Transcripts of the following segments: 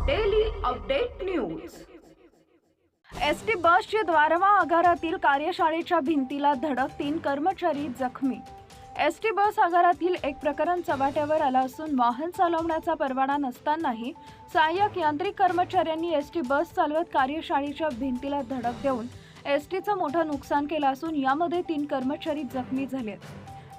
Update news S T बसच्या द्वारवा आगारातील कार्यशाळेच्या भिंतीला धडक तीन कर्मचारी जखमी. एस टी बस आगारातील एक प्रकरण चव्हाट्यावर आलं असून वाहन चालवण्याचा परवाना नसतानाही सहाय्यक यांत्रिक कर्मचाऱ्यांनी एस टी बस चालवत कार्यशाळेच्या भिंतीला धडक देऊन एस टीचं मोठं नुकसान केलं असून यामध्ये तीन कर्मचारी जखमी झाले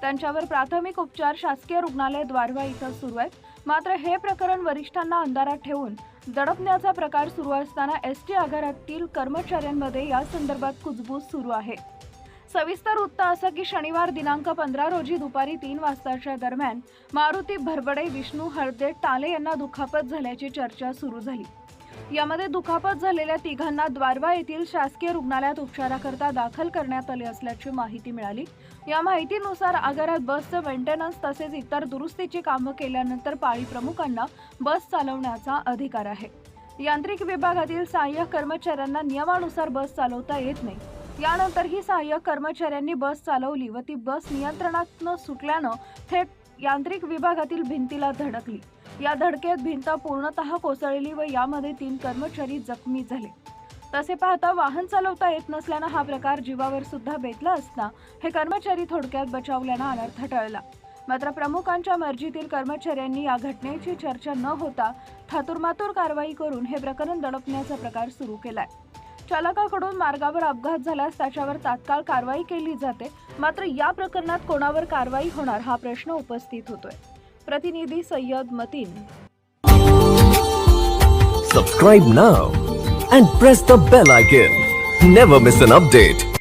त्यांच्यावर प्राथमिक उपचार शासकीय रुग्णालय द्वारवा इथं सुरू आहेत. मात्र हे प्रकरण वरिष्ठांना अंधारात ठेवून दडपण्याचा प्रकार सुरू असताना एस टी आगारातील कर्मचाऱ्यांमध्ये या संदर्भात कुजबूज सुरू आहे. सविस्तर वृत्त असं की शनिवार दिनांक पंधरा रोजी दुपारी तीन वाजताच्या दरम्यान मारुती भरबडे विष्णू हळदे टाले यांना दुखापत झाल्याची चर्चा सुरू झाली. यामध्ये दुखापत झालेल्या तिघांना द्वारवा येथील शासकीय रुग्णालयात उपचाराकरता दाखल करण्यात आले असल्याची माहिती मिळाली. या माहितीनुसार आगारात बसचं मेंटेनन्स तसेच इतर दुरुस्तीची कामं केल्यानंतर पाळी प्रमुखांना बस चालवण्याचा अधिकार आहे. यांत्रिक विभागातील सहाय्यक कर्मचाऱ्यांना नियमानुसार बस चालवता येत नाही. यानंतर ही सहाय्यक कर्मचाऱ्यांनी बस चालवली व ती बस नियंत्रणात सुटल्यानं थेट यांत्रिक विभागातील भिंतीला धडकली. या धडकेत भिंत पूर्णतः कोसळली व यामध्ये तीन कर्मचारी जखमी झाले. तसे पाहता वाहन चालवता येत नसल्यानं हा प्रकार जीवावर सुद्धा बेतला असता हे कर्मचारी थोडक्यात बचावल्यानं अनर्थ टळला. मात्र प्रमुखांच्या मर्जीतील कर्मचाऱ्यांनी या घटनेची चर्चा न होता थातुरमातुर कारवाई करून हे प्रकरण दडपण्याचा प्रकार सुरू केलाय. चालकाकडून मार्गावर अपघात झाल्यास त्याच्यावर तात्काळ कारवाई केली जाते मात्र या प्रकरणात कोणावर कारवाई होणार हा प्रश्न उपस्थित होतोय. પ્રતિનિધિ Syed Mateen subscribe now and press the bell icon never miss an update